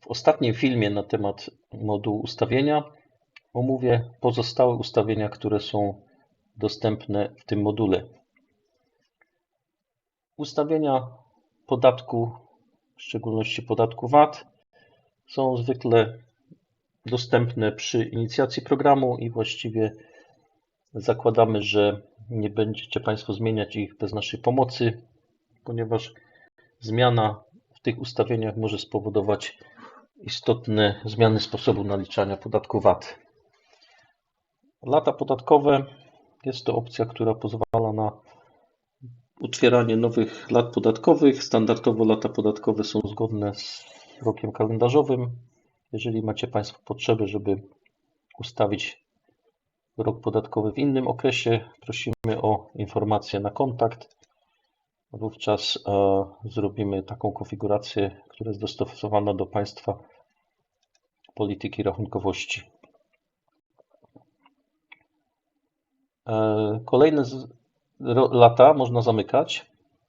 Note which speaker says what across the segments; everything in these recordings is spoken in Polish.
Speaker 1: W ostatnim filmie na temat modułu ustawienia omówię pozostałe ustawienia, które są dostępne w tym module. Ustawienia podatku, w szczególności podatku VAT, są zwykle dostępne przy inicjacji programu i właściwie zakładamy, że nie będziecie Państwo zmieniać ich bez naszej pomocy, ponieważ zmiana w tych ustawieniach może spowodować istotne zmiany sposobu naliczania podatku VAT. Lata podatkowe jest to opcja, która pozwala na otwieranie nowych lat podatkowych. Standardowo lata podatkowe są zgodne z rokiem kalendarzowym. Jeżeli macie Państwo potrzeby, żeby ustawić rok podatkowy w innym okresie, prosimy o informację na kontakt. Wówczas e, zrobimy taką konfigurację, która jest dostosowana do Państwa polityki rachunkowości. E, kolejne lata można zamykać.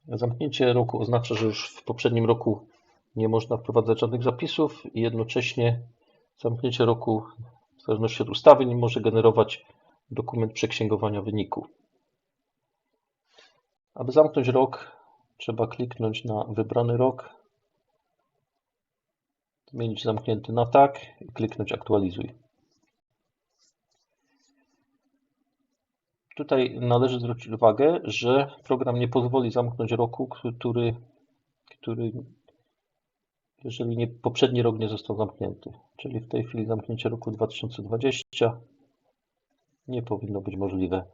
Speaker 1: Zamknięcie roku oznacza, że już w poprzednim roku nie można wprowadzać żadnych zapisów i jednocześnie zamknięcie roku w zależności od ustawień może generować dokument przeksięgowania wyniku. Aby zamknąć rok, trzeba kliknąć na wybrany rok, zmienić zamknięty na tak i kliknąć aktualizuj. Tutaj należy zwrócić uwagę, że program nie pozwoli zamknąć roku, który, który jeżeli nie, poprzedni rok nie został zamknięty. Czyli w tej chwili zamknięcie roku 2020 nie powinno być możliwe.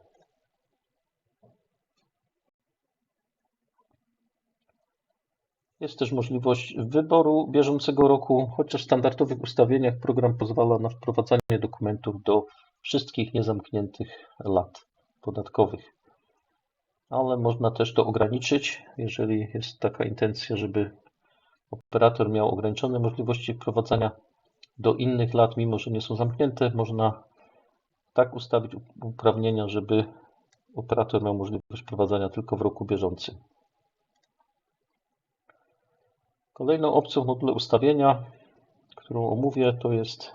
Speaker 1: Jest też możliwość wyboru bieżącego roku, chociaż w standardowych ustawieniach program pozwala na wprowadzanie dokumentów do wszystkich niezamkniętych lat podatkowych. Ale można też to ograniczyć, jeżeli jest taka intencja, żeby operator miał ograniczone możliwości wprowadzania do innych lat, mimo że nie są zamknięte, można tak ustawić uprawnienia, żeby operator miał możliwość wprowadzania tylko w roku bieżącym. Kolejną opcją w module ustawienia, którą omówię, to jest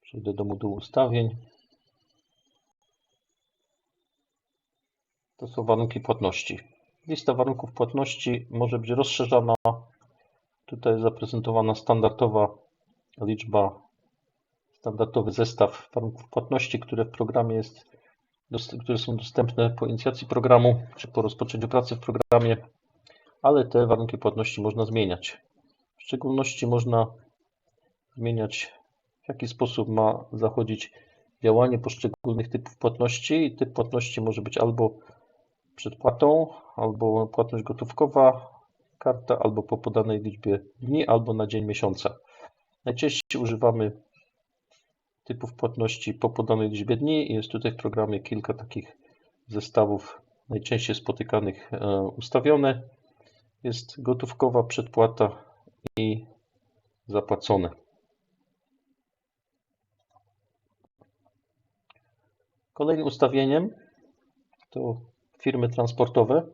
Speaker 1: przejdę do modułu ustawień. To są warunki płatności. Lista warunków płatności może być rozszerzana. Tutaj jest zaprezentowana standardowa liczba, standardowy zestaw warunków płatności, które w programie jest, które są dostępne po inicjacji programu czy po rozpoczęciu pracy w programie, ale te warunki płatności można zmieniać. W szczególności można zmieniać, w jaki sposób ma zachodzić działanie poszczególnych typów płatności. Typ płatności może być albo przedpłatą, albo płatność gotówkowa, karta, albo po podanej liczbie dni, albo na dzień miesiąca. Najczęściej używamy typów płatności po podanej liczbie dni jest tutaj w programie kilka takich zestawów najczęściej spotykanych e, ustawione. Jest gotówkowa przedpłata i zapłacone. Kolejnym ustawieniem to firmy transportowe.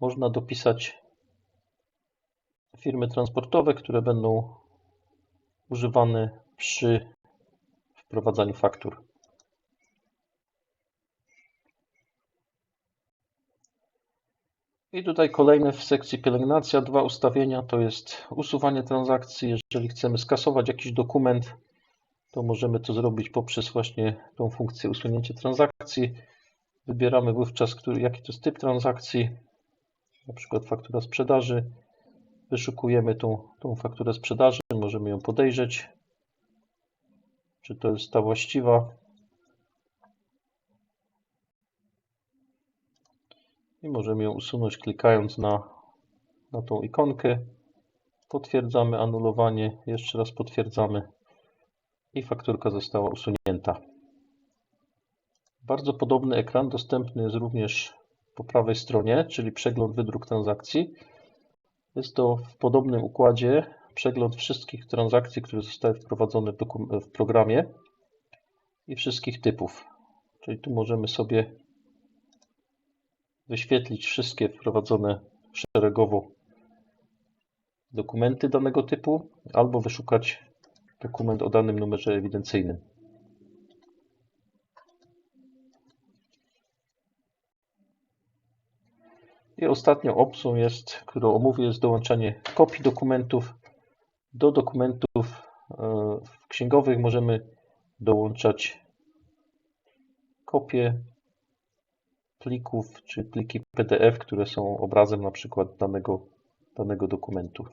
Speaker 1: Można dopisać firmy transportowe, które będą używane przy wprowadzaniu faktur. I tutaj kolejne w sekcji pielęgnacja dwa ustawienia to jest usuwanie transakcji. Jeżeli chcemy skasować jakiś dokument, to możemy to zrobić poprzez właśnie tą funkcję usunięcie transakcji. Wybieramy wówczas, który, jaki to jest typ transakcji, na przykład faktura sprzedaży. Wyszukujemy tą, tą fakturę sprzedaży, możemy ją podejrzeć, czy to jest ta właściwa. I możemy ją usunąć klikając na, na tą ikonkę. Potwierdzamy anulowanie, jeszcze raz potwierdzamy i fakturka została usunięta. Bardzo podobny ekran dostępny jest również po prawej stronie, czyli przegląd wydruk transakcji. Jest to w podobnym układzie przegląd wszystkich transakcji, które zostały wprowadzone w, programie i wszystkich typów. Czyli tu możemy sobie wyświetlić wszystkie wprowadzone, szeregowo dokumenty danego typu, albo wyszukać dokument o danym numerze ewidencyjnym. I ostatnią opcją jest, którą omówię, jest dołączanie kopii dokumentów. Do dokumentów e, księgowych możemy dołączać kopie plików czy pliki PDF, które są obrazem na przykład danego, danego dokumentu.